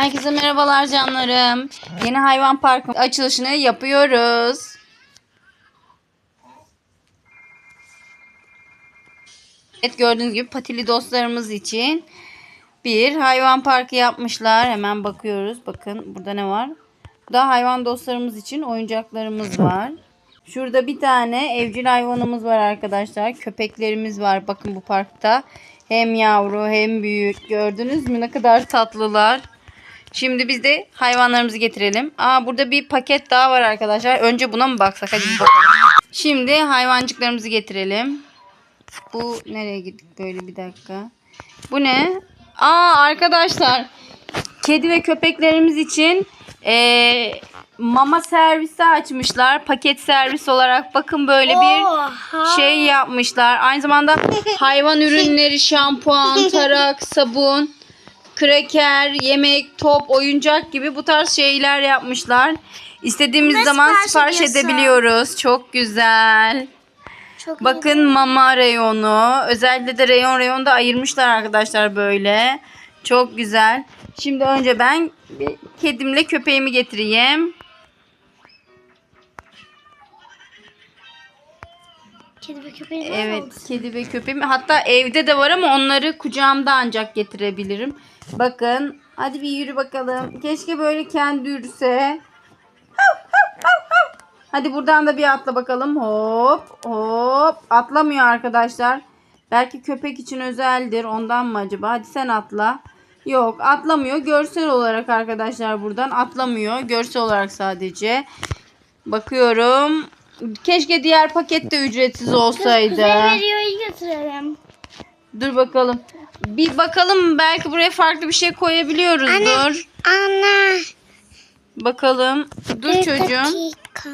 Herkese merhabalar canlarım. Yeni hayvan parkı açılışını yapıyoruz. Evet gördüğünüz gibi patili dostlarımız için bir hayvan parkı yapmışlar. Hemen bakıyoruz. Bakın burada ne var? Burada hayvan dostlarımız için oyuncaklarımız var. Şurada bir tane evcil hayvanımız var arkadaşlar. Köpeklerimiz var bakın bu parkta. Hem yavru hem büyük. Gördünüz mü ne kadar tatlılar. Şimdi biz de hayvanlarımızı getirelim. Aa burada bir paket daha var arkadaşlar. Önce buna mı baksak? Hadi bir bakalım. Şimdi hayvancıklarımızı getirelim. Bu nereye gittik böyle bir dakika. Bu ne? Aa arkadaşlar. Kedi ve köpeklerimiz için eee, mama servisi açmışlar. Paket servis olarak bakın böyle bir şey yapmışlar. Aynı zamanda hayvan ürünleri, şampuan, tarak, sabun, kraker, yemek, top, oyuncak gibi bu tarz şeyler yapmışlar. İstediğimiz Ve zaman sipariş edebiliyoruz. Çok güzel. Çok Bakın mama reyonu. Özellikle de reyon reyon da ayırmışlar arkadaşlar böyle. Çok güzel. Şimdi önce ben bir kedimle köpeğimi getireyim. Kedi ve köpeğin var Evet, mı? kedi ve köpeğim. Hatta evde de var ama onları kucağımda ancak getirebilirim. Bakın, hadi bir yürü bakalım. Keşke böyle kendi yürüse. Hadi buradan da bir atla bakalım. Hop, hop. Atlamıyor arkadaşlar. Belki köpek için özeldir. Ondan mı acaba? Hadi sen atla. Yok, atlamıyor. Görsel olarak arkadaşlar buradan atlamıyor. Görsel olarak sadece. Bakıyorum. Keşke diğer paket de ücretsiz olsaydı. Kuzey veriyor götürelim. Dur bakalım. Bir bakalım belki buraya farklı bir şey koyabiliyoruzdur. Anne. Bakalım. Dur çocuğum. dakika.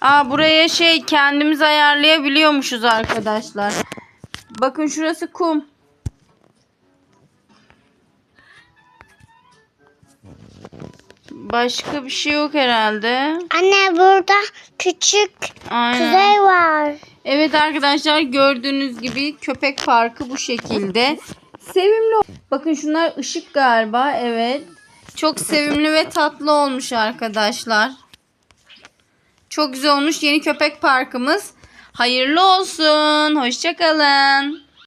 Aa buraya şey kendimiz ayarlayabiliyormuşuz arkadaşlar. Bakın şurası kum. Başka bir şey yok herhalde. Anne burada küçük Aynen. var. Evet arkadaşlar gördüğünüz gibi köpek parkı bu şekilde. Sevimli. Bakın şunlar ışık galiba. Evet. Çok sevimli ve tatlı olmuş arkadaşlar. Çok güzel olmuş yeni köpek parkımız. Hayırlı olsun. Hoşçakalın.